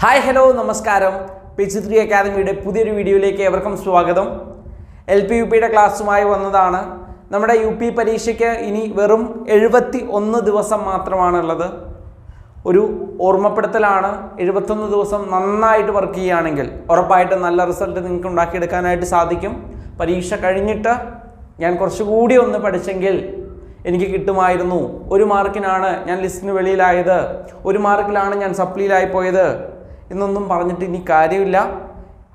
Hi hello നമസ്കാരം. Pitch three അക്കാദമിയുടെ പുതിയൊരു വീഡിയോയിലേക്ക് ഏവർക്കും സ്വാഗതം. എൽ പി യു പിയുടെ ക്ലാസ്സുമായി വന്നതാണ്. നമ്മുടെ യു പി പരീക്ഷയ്ക്ക് ഇനി വെറും എഴുപത്തി ഒന്ന് ദിവസം മാത്രമാണുള്ളത്. ഒരു ഓർമ്മപ്പെടുത്തലാണ്. എഴുപത്തൊന്ന് ദിവസം നന്നായിട്ട് വർക്ക് ചെയ്യുകയാണെങ്കിൽ ഉറപ്പായിട്ടും നല്ല റിസൾട്ട് നിങ്ങൾക്ക് ഉണ്ടാക്കിയെടുക്കാനായിട്ട് സാധിക്കും. പരീക്ഷ കഴിഞ്ഞിട്ട് ഞാൻ കുറച്ചുകൂടി ഒന്ന് പഠിച്ചെങ്കിൽ എനിക്ക് കിട്ടുമായിരുന്നു. ഒരു മാർക്കിനാണ് ഞാൻ ലിസ്റ്റിന് വെളിയിലായത്. ഒരു മാർക്കിലാണ് ഞാൻ സപ്ലിയിലായി പോയത്. എന്നൊന്നും പറഞ്ഞിട്ട് ഇനി കാര്യമില്ല.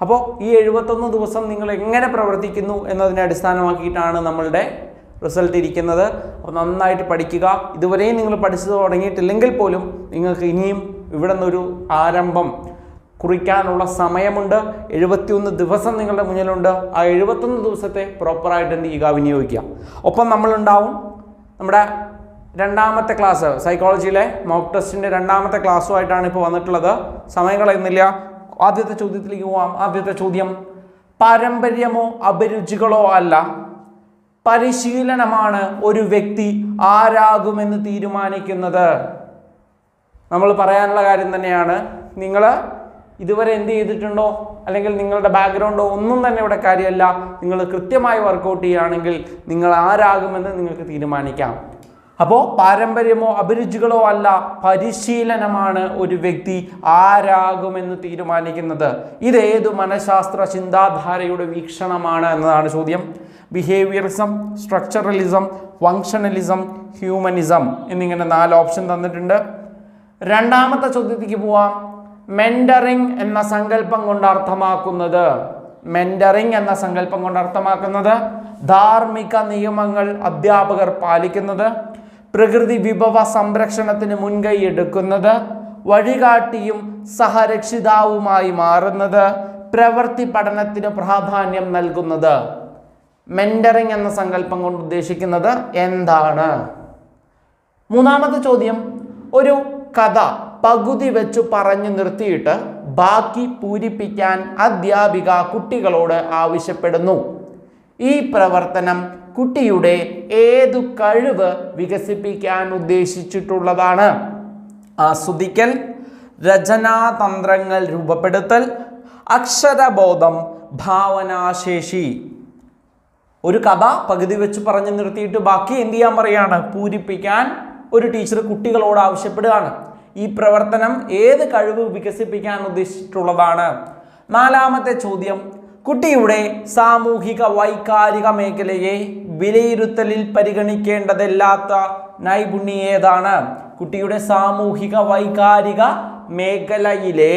അപ്പോൾ ഈ എഴുപത്തൊന്ന് ദിവസം നിങ്ങൾ എങ്ങനെ പ്രവർത്തിക്കുന്നു എന്നതിനെ അടിസ്ഥാനമാക്കിയിട്ടാണ് നമ്മളുടെ റിസൾട്ട് ഇരിക്കുന്നത്. അപ്പോൾ നന്നായിട്ട് പഠിക്കുക. ഇതുവരെയും നിങ്ങൾ പഠിച്ചു തുടങ്ങിയിട്ടില്ലെങ്കിൽ പോലും നിങ്ങൾക്ക് ഇനിയും ഇവിടെ നിന്നൊരു ആരംഭം കുറിക്കാനുള്ള സമയമുണ്ട്. എഴുപത്തിയൊന്ന് ദിവസം നിങ്ങളുടെ മുന്നിലുണ്ട്. ആ എഴുപത്തൊന്ന് ദിവസത്തെ പ്രോപ്പറായിട്ട് എന്ത് ചെയ്യുക? വിനിയോഗിക്കുക. ഒപ്പം നമ്മളുണ്ടാവും. നമ്മുടെ രണ്ടാമത്തെ ക്ലാസ് സൈക്കോളജിയിലെ മോക്ക് ടെസ്റ്റിന്റെ രണ്ടാമത്തെ ക്ലാസ്സുമായിട്ടാണ് ഇപ്പോൾ വന്നിട്ടുള്ളത്. സമയം കളയുന്നില്ല. ആദ്യത്തെ ചോദ്യത്തിലേക്ക് പോവാം. ആദ്യത്തെ ചോദ്യം പാരമ്പര്യമോ അഭിരുചികളോ അല്ല. പരിശീലനമാണ് ഒരു വ്യക്തി ആരാകുമെന്ന് തീരുമാനിക്കുന്നത്. നമ്മൾ പറയാനുള്ള കാര്യം തന്നെയാണ്. നിങ്ങൾ ഇതുവരെ എന്ത് ചെയ്തിട്ടുണ്ടോ? അല്ലെങ്കിൽ നിങ്ങളുടെ ബാക്ക്ഗ്രൗണ്ടോ ഒന്നും തന്നെ ഇവിടെ കാര്യമല്ല. നിങ്ങൾ കൃത്യമായി വർക്കൗട്ട് ചെയ്യുകയാണെങ്കിൽ നിങ്ങൾ ആരാകുമെന്ന് നിങ്ങൾക്ക് തീരുമാനിക്കാം. അപ്പോൾ പാരമ്പര്യമോ അഭിരുചികളോ അല്ല പരിശീലനമാണ് ഒരു വ്യക്തി ആരാകുമെന്ന് തീരുമാനിക്കുന്നത്. ഇതേതു മനഃശാസ്ത്ര ചിന്താധാരയുടെ വീക്ഷണമാണ് എന്നതാണ് ചോദ്യം. ബിഹേവിയറിസം സ്ട്രക്ചറലിസം ഫങ്ഷണലിസം ഹ്യൂമനിസം എന്നിങ്ങനെ നാല് ഓപ്ഷൻ തന്നിട്ടുണ്ട്. രണ്ടാമത്തെ ചോദ്യത്തിലേക്ക് പോവാം. മെൻഡറിങ് എന്ന സങ്കല്പം കൊണ്ട് അർത്ഥമാക്കുന്നത്. മെൻഡറിങ് എന്ന സങ്കല്പം കൊണ്ട് അർത്ഥമാക്കുന്നത് ധാർമ്മിക നിയമങ്ങൾ അധ്യാപകർ പാലിക്കുന്നത്. പ്രകൃതി വിഭവ സംരക്ഷണത്തിന് മുൻകൈ എടുക്കുന്നത് വഴികാട്ടിയും സഹരക്ഷിതാവുമായി മാറുന്നത് പ്രവൃത്തി പഠനത്തിന് പ്രാധാന്യം നൽകുന്നത്. മെൻഡറിങ് എന്ന സങ്കല്പം കൊണ്ട് ഉദ്ദേശിക്കുന്നത് എന്താണ്? മൂന്നാമത്തെ ചോദ്യം ഒരു കഥ പകുതി വെച്ചു പറഞ്ഞു നിർത്തിയിട്ട് ബാക്കി പൂരിപ്പിക്കാൻ അധ്യാപിക കുട്ടികളോട് ആവശ്യപ്പെടുന്നു. ഈ പ്രവർത്തനം കുട്ടിയുടെ ഏതു കഴിവ് വികസിപ്പിക്കാൻ ഉദ്ദേശിച്ചിട്ടുള്ളതാണ്? ആസ്വദിക്കൽ രചനാതന്ത്രങ്ങൾ രൂപപ്പെടുത്തൽ അക്ഷരബോധം ഭാവനാശേഷി. ഒരു കഥ പകുതി വെച്ച് പറഞ്ഞു നിർത്തിയിട്ട് ബാക്കി എന്ത് ചെയ്യാൻ പറയാണ്? പൂരിപ്പിക്കാൻ ഒരു ടീച്ചർ കുട്ടികളോട് ആവശ്യപ്പെടുകയാണ്. ഈ പ്രവർത്തനം ഏത് കഴിവ് വികസിപ്പിക്കാൻ ഉദ്ദേശിച്ചിട്ടുള്ളതാണ്? നാലാമത്തെ ചോദ്യം കുട്ടിയുടെ സാമൂഹിക വൈകാരിക മേഖലയെ വിലയിരുത്തലിൽ പരിഗണിക്കേണ്ടതല്ലാത്ത നൈപുണ്യം ഏതാണ്? കുട്ടിയുടെ സാമൂഹിക വൈകാരിക മേഖലയിലെ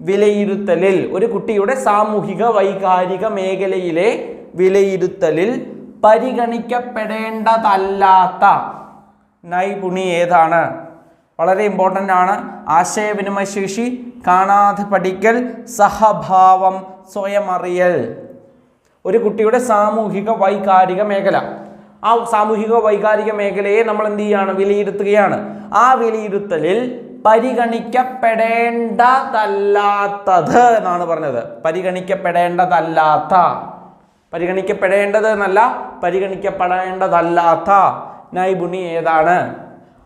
വിലയിരുത്തലിൽ ഒരു കുട്ടിയുടെ സാമൂഹിക വൈകാരിക മേഖലയിലെ വിലയിരുത്തലിൽ പരിഗണിക്കപ്പെടേണ്ടതല്ലാത്ത നൈപുണി ഏതാണ്? വളരെ ഇമ്പോർട്ടന്റ് ആണ്. ആശയവിനിമയ ശേഷി കാണാതെ പഠിക്കൽ സഹഭാവം സ്വയം അറിയൽ. ഒരു കുട്ടിയുടെ സാമൂഹിക വൈകാരിക മേഖല. ആ സാമൂഹിക വൈകാരിക മേഖലയെ നമ്മൾ എന്ത് ചെയ്യുകയാണ് വിലയിരുത്തുകയാണ്. ആ വിലയിരുത്തലിൽ പരിഗണിക്കപ്പെടേണ്ടതല്ലാത്തത് എന്നാണ് പറഞ്ഞത്. പരിഗണിക്കപ്പെടേണ്ടതല്ലാത്ത. പരിഗണിക്കപ്പെടേണ്ടത് എന്നല്ല പരിഗണിക്കപ്പെടേണ്ടതല്ലാത്ത. നൈപുണി ഏതാണ്?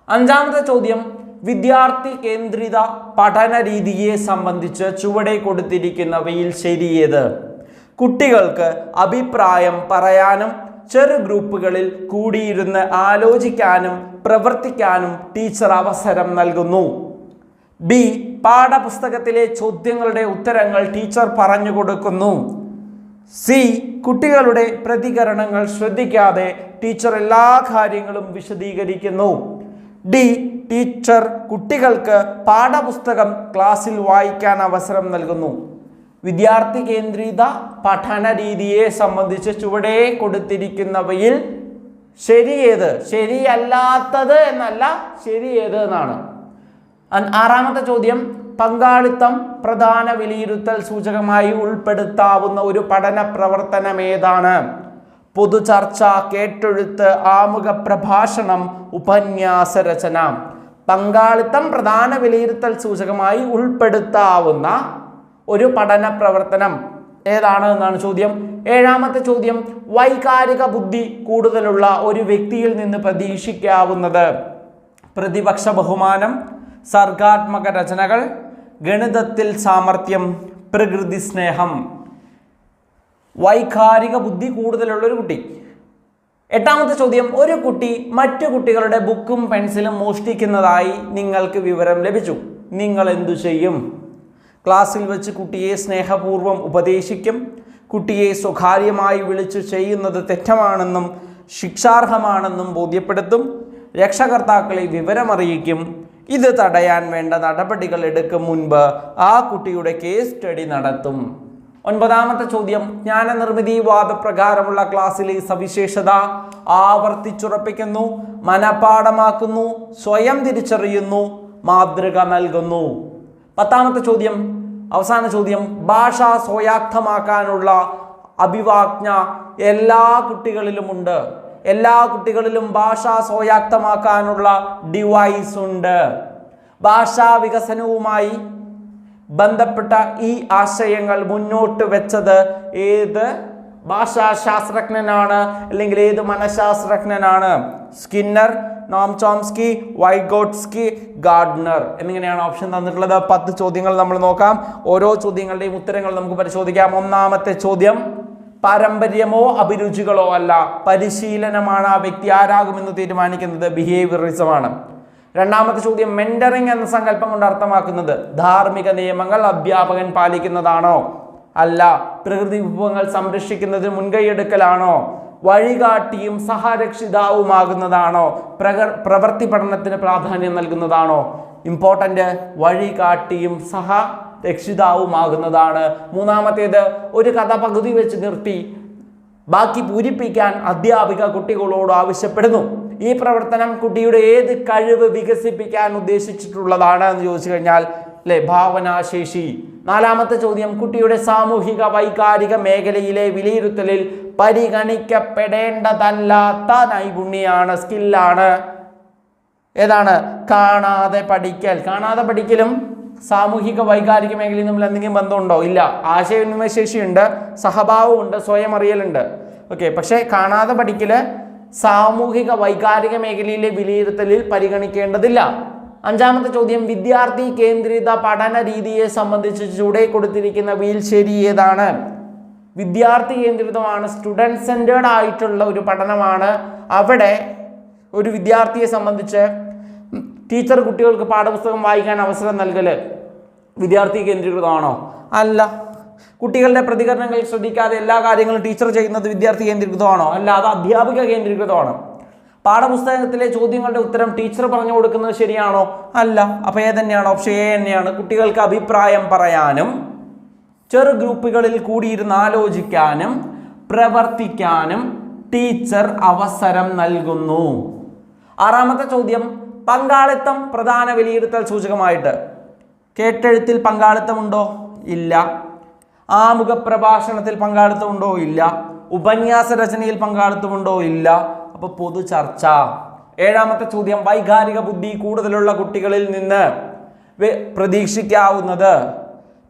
അഞ്ചാമത്തെ ചോദ്യം വിദ്യാർത്ഥി കേന്ദ്രിത പഠന രീതിയെ സംബന്ധിച്ച് ചുവടെ കൊടുത്തിരിക്കുന്നവയിൽ ശരിയേത്. കുട്ടികൾക്ക് അഭിപ്രായം പറയാനും ചെറു ഗ്രൂപ്പുകളിൽ കൂടിയിരുന്ന് ആലോചിക്കാനും പ്രവർത്തിക്കാനും ടീച്ചർ അവസരം നൽകുന്നു. ബി. പാഠപുസ്തകത്തിലെ ചോദ്യങ്ങളുടെ ഉത്തരങ്ങൾ ടീച്ചർ പറഞ്ഞു കൊടുക്കുന്നു. സി. കുട്ടികളുടെ പ്രതികരണങ്ങൾ ശ്രദ്ധിക്കാതെ ടീച്ചർ എല്ലാ കാര്യങ്ങളും വിശദീകരിക്കുന്നു. ഡി. ടീച്ചർ കുട്ടികൾക്ക് പാഠപുസ്തകം ക്ലാസ്സിൽ വായിക്കാൻ അവസരം നൽകുന്നു. വിദ്യാർത്ഥി കേന്ദ്രീത പഠന രീതിയെ സംബന്ധിച്ച് ചുവടെ കൊടുത്തിരിക്കുന്നവയിൽ ശരിയേത് ശരിയല്ലാത്തത് എന്നല്ല ശരിയേത് എന്നാണ്. ആറാമത്തെ ചോദ്യം പങ്കാളിത്തം പ്രധാന വിലയിരുത്തൽ സൂചകമായി ഉൾപ്പെടുത്താവുന്ന ഒരു പഠന പ്രവർത്തനം ഏതാണ്? പൊതുചർച്ച കേട്ടെഴുത്ത് ആമുഖ പ്രഭാഷണം ഉപന്യാസ രചന. പങ്കാളിത്തം പ്രധാന വിലയിരുത്തൽ സൂചകമായി ഉൾപ്പെടുത്താവുന്ന ഒരു പഠന പ്രവർത്തനം. ഏതാണ് എന്നാണ് ചോദ്യം. ഏഴാമത്തെ ചോദ്യം വൈകാരിക ബുദ്ധി കൂടുതലുള്ള ഒരു വ്യക്തിയിൽ നിന്ന് പ്രതീക്ഷിക്കാവുന്നത്. പ്രതിപക്ഷ ബഹുമാനം സർഗാത്മക രചനകൾ ഗണിതത്തിൽ സാമർഥ്യം പ്രകൃതി സ്നേഹം. വൈകാരിക ബുദ്ധി കൂടുതലുള്ള ഒരു കുട്ടി. എട്ടാമത്തെ ചോദ്യം ഒരു കുട്ടി മറ്റു കുട്ടികളുടെ ബുക്കും പെൻസിലും മോഷ്ടിക്കുന്നതായി നിങ്ങൾക്ക് വിവരം ലഭിച്ചു. നിങ്ങൾ എന്തു ചെയ്യും? ക്ലാസ്സിൽ വെച്ച് കുട്ടിയെ സ്നേഹപൂർവം ഉപദേശിക്കും. കുട്ടിയെ സ്വകാര്യമായി വിളിച്ചു ചെയ്യുന്നത് തെറ്റമാണെന്നും ശിക്ഷാർഹമാണെന്നും ബോധ്യപ്പെടുത്തും. രക്ഷകർത്താക്കളെ വിവരമറിയിക്കും. ഇത് തടയാൻ വേണ്ട നടപടികൾ എടുക്കും മുൻപ് ആ കുട്ടിയുടെ കേസ് സ്റ്റഡി നടത്തും. ഒൻപതാമത്തെ ചോദ്യം. ജ്ഞാനനിർമ്മിതി വാദപ്രകാരമുള്ള ക്ലാസ്സിലെ സവിശേഷത ആവർത്തിച്ചുറപ്പിക്കുന്നു മനപാഠമാക്കുന്നു സ്വയം തിരിച്ചറിയുന്നു മാതൃക നൽകുന്നു. പത്താമത്തെ ചോദ്യം. അവസാന ചോദ്യം. ഭാഷ സ്വയാക്തമാക്കാനുള്ള അഭിവാജ്ഞ എല്ലാ കുട്ടികളിലുമുണ്ട്. എല്ലാ കുട്ടികളിലും ഭാഷ സ്വയാക്തമാക്കാനുള്ള ഡിവൈസ് ഉണ്ട്. ഭാഷാ വികസനവുമായി ബന്ധപ്പെട്ട ഈ ആശയങ്ങൾ മുന്നോട്ട് വെച്ചത് ഏത് ഭാഷാശാസ്ത്രജ്ഞനാണ് അല്ലെങ്കിൽ ഏത് മനഃശാസ്ത്രജ്ഞനാണ്? Skinner Noam Chomsky Vygotsky Gardner എന്നിങ്ങനെയാണ് ഓപ്ഷൻ തന്നിട്ടുള്ളത്. പത്ത് ചോദ്യങ്ങൾ നമ്മൾ നോക്കാം. ഓരോ ചോദ്യങ്ങളുടെയും ഉത്തരങ്ങൾ നമുക്ക് പരിശോധിക്കാം. ഒന്നാമത്തെ ചോദ്യം പാരമ്പര്യമോ അഭിരുചികളോ അല്ല. പരിശീലനമാണ് ആ വ്യക്തി ആരാകുമെന്ന് തീരുമാനിക്കുന്നത്. ബിഹേവിയറിസമാണ് രണ്ടാമത്തെ ചോദ്യം മെന്ററിംഗ് എന്ന സങ്കല്പം കൊണ്ട് അർത്ഥമാക്കുന്നത് ധാർമ്മിക നിയമങ്ങൾ അധ്യാപകൻ പാലിക്കുന്നതാണോ? അല്ല പ്രകൃതി വിഭവങ്ങൾ സംരക്ഷിക്കുന്നതിന് മുൻകൈയെടുക്കലാണോ? വഴികാട്ടിയും സഹരക്ഷിതാവുമാകുന്നതാണോ? പ്രക പ്രവൃത്തി പഠനത്തിന് പ്രാധാന്യം നൽകുന്നതാണോ? ഇമ്പോർട്ടന്റ് വഴികാട്ടിയും സഹ രക്ഷിതാവുമാകുന്നതാണ് മൂന്നാമത്തേത് ഒരു കഥ പകുതി വെച്ച് നിർത്തി ബാക്കി പൂരിപ്പിക്കാൻ അധ്യാപിക കുട്ടികളോട് ആവശ്യപ്പെടുന്നു. ഈ പ്രവർത്തനം കുട്ടിയുടെ ഏത് കഴിവ് വികസിപ്പിക്കാൻ ഉദ്ദേശിച്ചിട്ടുള്ളതാണ് എന്ന് ചോദിച്ചു കഴിഞ്ഞാൽ അല്ലെ ഭാവനാശേഷി. നാലാമത്തെ ചോദ്യം കുട്ടിയുടെ സാമൂഹിക വൈകാരിക മേഖലയിലെ വിലയിരുത്തലിൽ പരിഗണിക്കപ്പെടേണ്ടതല്ലാത്ത നൈപുണ്യാണ് സ്കില്ലാണ്. ഏതാണ്? കാണാതെ പഠിക്കൽ. കാണാതെ പഠിക്കലും സാമൂഹിക വൈകാരിക മേഖലയും തമ്മിൽ എന്തെങ്കിലും ബന്ധമുണ്ടോ? ഇല്ല. ആശയവിനിമയ ശേഷിയുണ്ട് സഹഭാവമുണ്ട് സ്വയം അറിയലുണ്ട്. ഓക്കെ പക്ഷേ കാണാതെ പഠിക്കൽ സാമൂഹിക വൈകാരിക മേഖലയിലെ വിലയിരുത്തലിൽ പരിഗണിക്കേണ്ടതില്ല. അഞ്ചാമത്തെ ചോദ്യം വിദ്യാർത്ഥി കേന്ദ്രിത പഠന രീതിയെ സംബന്ധിച്ച് ചുവടെ കൊടുത്തിരിക്കുന്ന വീൽ ശരി ഏതാണ്? വിദ്യാർത്ഥി കേന്ദ്രിതമാണ് സ്റ്റുഡന്റ് സെന്റേർഡ് ആയിട്ടുള്ള ഒരു പഠനമാണ്. അവിടെ ഒരു വിദ്യാർത്ഥിയെ സംബന്ധിച്ച് ടീച്ചർ കുട്ടികൾക്ക് പാഠപുസ്തകം വായിക്കാൻ അവസരം നൽകൽ വിദ്യാർത്ഥി കേന്ദ്രീകൃതമാണോ? അല്ല. കുട്ടികളുടെ പ്രതികരണങ്ങൾ ശ്രദ്ധിക്കാതെ എല്ലാ കാര്യങ്ങളും ടീച്ചർ ചെയ്യുന്നത് വിദ്യാർത്ഥി കേന്ദ്രീകൃതമാണോ? അല്ല അത് അധ്യാപിക കേന്ദ്രീകൃതമാണ്. പാഠപുസ്തകത്തിലെ ചോദ്യങ്ങളുടെ ഉത്തരം ടീച്ചർ പറഞ്ഞു കൊടുക്കുന്നത് ശരിയാണോ? അല്ല അപ്പോൾ ഏതന്നെയാണ് ഓപ്ഷൻ എ തന്നെയാണ്. കുട്ടികൾക്ക് അഭിപ്രായം പറയാനും ചെറു ഗ്രൂപ്പുകളിൽ കൂടിയിരുന്ന് ആലോചിക്കാനും പ്രവർത്തിക്കാനും ടീച്ചർ അവസരം നൽകുന്നു. ആറാമത്തെ ചോദ്യം പങ്കാളിത്തം പ്രധാന വിലയിരുത്തൽ സൂചകമായിട്ട്. കേട്ടെഴുത്തിൽ പങ്കാളിത്തമുണ്ടോ? ഇല്ല. ആമുഖ പ്രഭാഷണത്തിൽ പങ്കാളിത്തമുണ്ടോ ഇല്ല? ഉപന്യാസ രചനയിൽ പങ്കാളിത്തമുണ്ടോ ഇല്ല? അപ്പോൾ പൊതു ചർച്ച ഏഴാമത്തെ ചോദ്യം വൈകാരിക ബുദ്ധി കൂടുതലുള്ള കുട്ടികളിൽ നിന്ന് പ്രതീക്ഷിക്കാവുന്നത്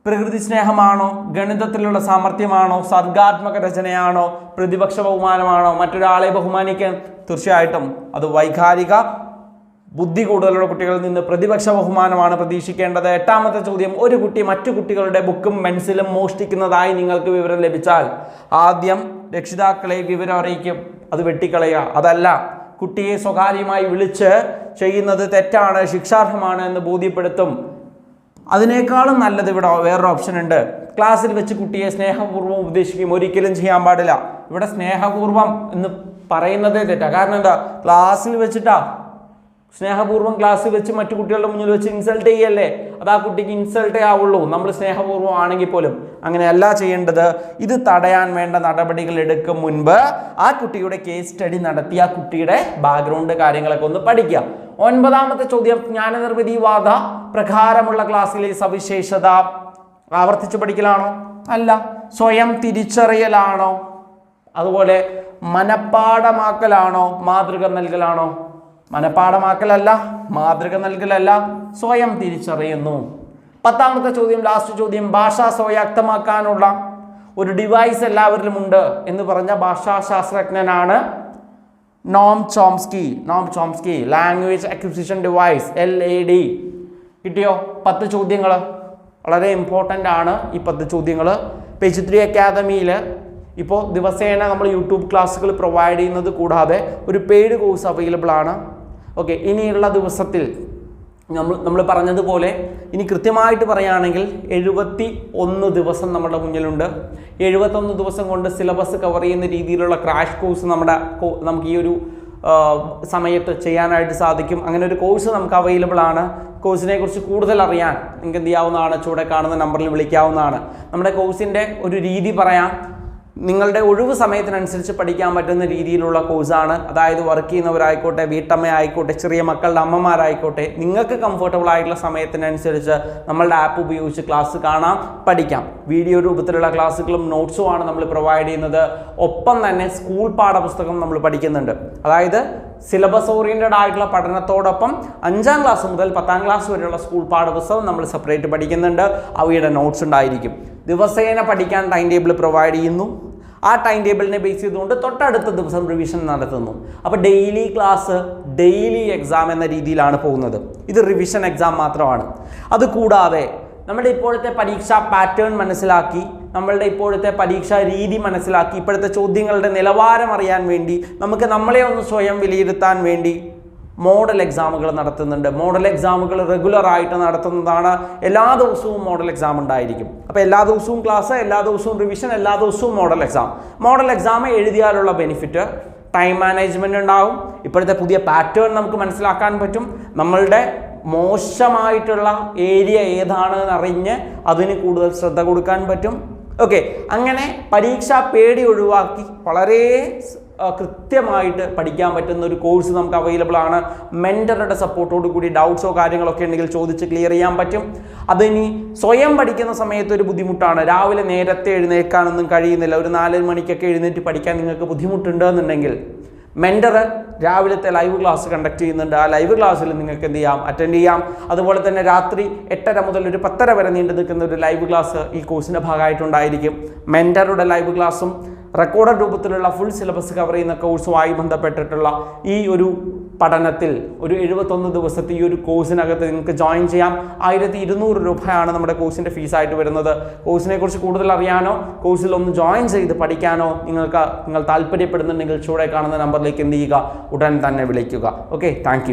പ്രകൃതി സ്നേഹമാണോ ഗണിതത്തിലുള്ള സാമർഥ്യമാണോ സർഗാത്മക രചനയാണോ പ്രതിപക്ഷ ബഹുമാനമാണോ മറ്റൊരാളെ ബഹുമാനിക്കാൻ തീർച്ചയായിട്ടും അത് വൈകാരിക ബുദ്ധി കൂടുതലുള്ള കുട്ടികളിൽ നിന്ന് പ്രതിപക്ഷ ബഹുമാനമാണ് പ്രതീക്ഷിക്കേണ്ടത്. എട്ടാമത്തെ ചോദ്യം ഒരു കുട്ടി മറ്റു കുട്ടികളുടെ ബുക്കും പെൻസിലും മോഷ്ടിക്കുന്നതായി നിങ്ങൾക്ക് വിവരം ലഭിച്ചാൽ ആദ്യം രക്ഷിതാക്കളെ വിവരം അറിയിക്കും. അത് വെട്ടിക്കളയുക. അതല്ല കുട്ടിയെ സ്വകാര്യമായി വിളിച്ച് ചെയ്യുന്നത് തെറ്റാണ് ശിക്ഷാർഹമാണ് എന്ന് ബോധ്യപ്പെടുത്തും. അതിനേക്കാളും നല്ലത് ഇവിടെ വേറൊരു ഓപ്ഷൻ ഉണ്ട്. ക്ലാസ്സിൽ വെച്ച് കുട്ടിയെ സ്നേഹപൂർവം ഉപദേശിക്കും. ഒരിക്കലും ചെയ്യാൻ പാടില്ല. ഇവിടെ സ്നേഹപൂർവം എന്ന് പറയുന്നതേ തെറ്റാ. കാരണം എന്താ? ക്ലാസ്സിൽ വെച്ചിട്ടാ സ്നേഹപൂർവം ക്ലാസ് വെച്ച് മറ്റു കുട്ടികളുടെ മുന്നിൽ വെച്ച് ഇൻസൾട്ട് ചെയ്യല്ലേ? അത് ആ കുട്ടിക്ക് ഇൻസൾട്ടേ ആവുള്ളൂ. നമ്മൾ സ്നേഹപൂർവം ആണെങ്കിൽ പോലും അങ്ങനെയല്ല ചെയ്യേണ്ടത്. ഇത് തടയാൻ വേണ്ട നടപടികൾ എടുക്കും മുൻപ് ആ കുട്ടിയുടെ കേസ് സ്റ്റഡി നടത്തി ആ കുട്ടിയുടെ ബാക്ക്ഗ്രൗണ്ട് കാര്യങ്ങളൊക്കെ ഒന്ന് പഠിക്കുക. ഒൻപതാമത്തെ ചോദ്യം ജ്ഞാനനിർമ്മിതി വാദ പ്രകാരമുള്ള ക്ലാസ്സിലെ സവിശേഷത. ആവർത്തിച്ച് പഠിക്കലാണോ? അല്ല. സ്വയം തിരിച്ചറിയലാണോ? അതുപോലെ മനപ്പാടമാക്കലാണോ മാതൃക നൽകലാണോ? മനപ്പാടമാക്കലല്ല മാതൃക നൽകലല്ല സ്വയം തിരിച്ചറിയുന്നു. പത്താമത്തെ ചോദ്യം ലാസ്റ്റ് ചോദ്യം ഭാഷ സ്വയക്തമാക്കാനുള്ള ഒരു ഡിവൈസ് എല്ലാവരിലും ഉണ്ട് എന്ന് പറഞ്ഞ ഭാഷാശാസ്ത്രജ്ഞനാണ് Noam Chomsky. Noam Chomsky language acquisition device L A D കിട്ടിയോ? പത്ത് ചോദ്യങ്ങൾ വളരെ ഇമ്പോർട്ടന്റ് ആണ് ഈ പത്ത് ചോദ്യങ്ങൾ പേജ് ത്രീ അക്കാദമിയിൽ ഇപ്പോൾ ദിവസേന നമ്മൾ യൂട്യൂബ് ക്ലാസ്സുകൾ പ്രൊവൈഡ് ചെയ്യുന്നത് കൂടാതെ ഒരു പെയ്ഡ് കോഴ്സ് അവൈലബിൾ ആണ്. ഓക്കെ ഇനിയുള്ള ദിവസത്തിൽ നമ്മൾ നമ്മൾ പറഞ്ഞതുപോലെ ഇനി കൃത്യമായിട്ട് പറയുകയാണെങ്കിൽ എഴുപത്തി ഒന്ന് ദിവസം നമ്മുടെ മുന്നിലുണ്ട്. എഴുപത്തൊന്ന് ദിവസം കൊണ്ട് സിലബസ് കവർ ചെയ്യുന്ന രീതിയിലുള്ള ക്രാഷ് കോഴ്സ് നമ്മുടെ നമുക്ക് ഈ ഒരു സമയത്ത് ചെയ്യാനായിട്ട് സാധിക്കും. അങ്ങനെ ഒരു കോഴ്സ് നമുക്ക് അവൈലബിൾ ആണ്. കോഴ്സിനെ കുറിച്ച് കൂടുതൽ അറിയാൻ നിങ്ങൾക്ക് എന്ത് ചെയ്യാവുന്നതാണ്? ചൂടെ കാണുന്ന നമ്പറിൽ വിളിക്കാവുന്നതാണ്. നമ്മുടെ കോഴ്സിന്റെ ഒരു രീതി പറയാം. നിങ്ങളുടെ ഒഴിവ് സമയത്തിനനുസരിച്ച് പഠിക്കാൻ പറ്റുന്ന രീതിയിലുള്ള കോഴ്സാണ് അതായത് വർക്ക് ചെയ്യുന്നവരായിക്കോട്ടെ വീട്ടമ്മ ആയിക്കോട്ടെ ചെറിയ മക്കളുടെ അമ്മമാരായിക്കോട്ടെ നിങ്ങൾക്ക് കംഫർട്ടബിൾ ആയിട്ടുള്ള സമയത്തിനനുസരിച്ച് നമ്മളുടെ ആപ്പ് ഉപയോഗിച്ച് ക്ലാസ് കാണാം പഠിക്കാം. വീഡിയോ രൂപത്തിലുള്ള ക്ലാസ്സുകളും നോട്ട്സുമാണ് നമ്മൾ പ്രൊവൈഡ് ചെയ്യുന്നത്. ഒപ്പം തന്നെ സ്കൂൾ പാഠപുസ്തകം നമ്മൾ പഠിക്കുന്നുണ്ട്. അതായത് സിലബസ് ഓറിയന്റഡ് ആയിട്ടുള്ള പഠനത്തോടൊപ്പം അഞ്ചാം ക്ലാസ് മുതൽ പത്താം ക്ലാസ് വരെയുള്ള സ്കൂൾ പാഠപുസ്തകം നമ്മൾ സെപ്പറേറ്റ് പഠിക്കുന്നുണ്ട്. അവയുടെ നോട്ട്സ് ഉണ്ടായിരിക്കും. ദിവസേന പഠിക്കാൻ ടൈം ടേബിൾ പ്രൊവൈഡ് ചെയ്യുന്നു. ആ ടൈം ടേബിളിനെ ബേസ് ചെയ്തുകൊണ്ട് തൊട്ടടുത്ത ദിവസം റിവിഷൻ നടത്തുന്നു. അപ്പോൾ ഡെയിലി ക്ലാസ് ഡെയിലി എക്സാം എന്ന രീതിയിലാണ് പോകുന്നത്. ഇത് റിവിഷൻ എക്സാം മാത്രമാണ്. അതുകൂടാതെ നമ്മുടെ ഇപ്പോഴത്തെ പരീക്ഷാ പാറ്റേൺ മനസ്സിലാക്കി നമ്മളുടെ ഇപ്പോഴത്തെ പരീക്ഷാ രീതി മനസ്സിലാക്കി ഇപ്പോഴത്തെ ചോദ്യങ്ങളുടെ നിലവാരം അറിയാൻ വേണ്ടി നമുക്ക് നമ്മളെ ഒന്ന് സ്വയം വിലയിരുത്താൻ വേണ്ടി മോഡൽ എക്സാമുകൾ നടത്തുന്നുണ്ട്. മോഡൽ എക്സാമുകൾ റെഗുലർ ആയിട്ട് നടത്തുന്നതാണ്. എല്ലാ ദിവസവും മോഡൽ എക്സാം ഉണ്ടായിരിക്കും. അപ്പോൾ എല്ലാ ദിവസവും ക്ലാസ് എല്ലാ ദിവസവും റിവിഷൻ എല്ലാ ദിവസവും മോഡൽ എക്സാം മോഡൽ എക്സാം എഴുതിയാലുള്ള ബെനിഫിറ്റ് ടൈം മാനേജ്മെന്റ് ഉണ്ടാവും. ഇപ്പോഴത്തെ പുതിയ പാറ്റേൺ നമുക്ക് മനസ്സിലാക്കാൻ പറ്റും. നമ്മളുടെ മോശമായിട്ടുള്ള ഏരിയ ഏതാണെന്ന് അറിഞ്ഞ് അതിന് കൂടുതൽ ശ്രദ്ധ കൊടുക്കാൻ പറ്റും. ഓക്കെ അങ്ങനെ പരീക്ഷ പേടി ഒഴിവാക്കി വളരെ കൃത്യമായിട്ട് പഠിക്കാൻ പറ്റുന്ന ഒരു കോഴ്സ് നമുക്ക് അവൈലബിൾ ആണ്. മെന്ററുടെ സപ്പോർട്ടോട് കൂടി ഡൗട്ട്സോ കാര്യങ്ങളൊക്കെ ഉണ്ടെങ്കിൽ ചോദിച്ച് ക്ലിയർ ചെയ്യാൻ പറ്റും. അതിനി സ്വയം പഠിക്കുന്ന സമയത്ത് ഒരു ബുദ്ധിമുട്ടാണ്. രാവിലെ നേരത്തെ എഴുന്നേൽക്കാനൊന്നും കഴിയുന്നില്ല. ഒരു നാല് മണിക്കൊക്കെ എഴുന്നേറ്റ് പഠിക്കാൻ നിങ്ങൾക്ക് ബുദ്ധിമുട്ടുണ്ട് എന്നുണ്ടെങ്കിൽ മെന്റർ രാവിലത്തെ ലൈവ് ക്ലാസ് കണ്ടക്ട് ചെയ്യുന്നുണ്ട്. ആ ലൈവ് ക്ലാസ്സിൽ നിങ്ങൾക്ക് എന്ത് ചെയ്യാം? അറ്റൻഡ് ചെയ്യാം. അതുപോലെ തന്നെ രാത്രി എട്ടര മുതൽ ഒരു പത്തര വരെ നീണ്ടു നിൽക്കുന്ന ഒരു ലൈവ് ക്ലാസ് ഈ കോഴ്സിന്റെ ഭാഗമായിട്ടുണ്ടായിരിക്കും. മെന്ററുടെ ലൈവ് ക്ലാസ്സും റെക്കോർഡഡ് രൂപത്തിലുള്ള ഫുൾ സിലബസ് കവർ ചെയ്യുന്ന കോഴ്സുമായി ബന്ധപ്പെട്ടിട്ടുള്ള ഈ ഒരു പഠനത്തിൽ ഒരു എഴുപത്തൊന്ന് ദിവസത്തെ ഈ ഒരു കോഴ്സിനകത്ത് നിങ്ങൾക്ക് ജോയിൻ ചെയ്യാം. ആയിരത്തി ഇരുന്നൂറ് രൂപയാണ് നമ്മുടെ കോഴ്സിന്റെ ഫീസായിട്ട് വരുന്നത്. കോഴ്സിനെ കുറിച്ച് കൂടുതൽ അറിയാനോ കോഴ്സിൽ ഒന്ന് ജോയിൻ ചെയ്ത് പഠിക്കാനോ നിങ്ങൾക്ക് നിങ്ങൾ താല്പര്യപ്പെടുന്നുണ്ടെങ്കിൽ ചൂടെ കാണുന്ന നമ്പറിലേക്ക് എന്ത് ചെയ്യുക? ഉടൻ തന്നെ വിളിക്കുക. Okay thank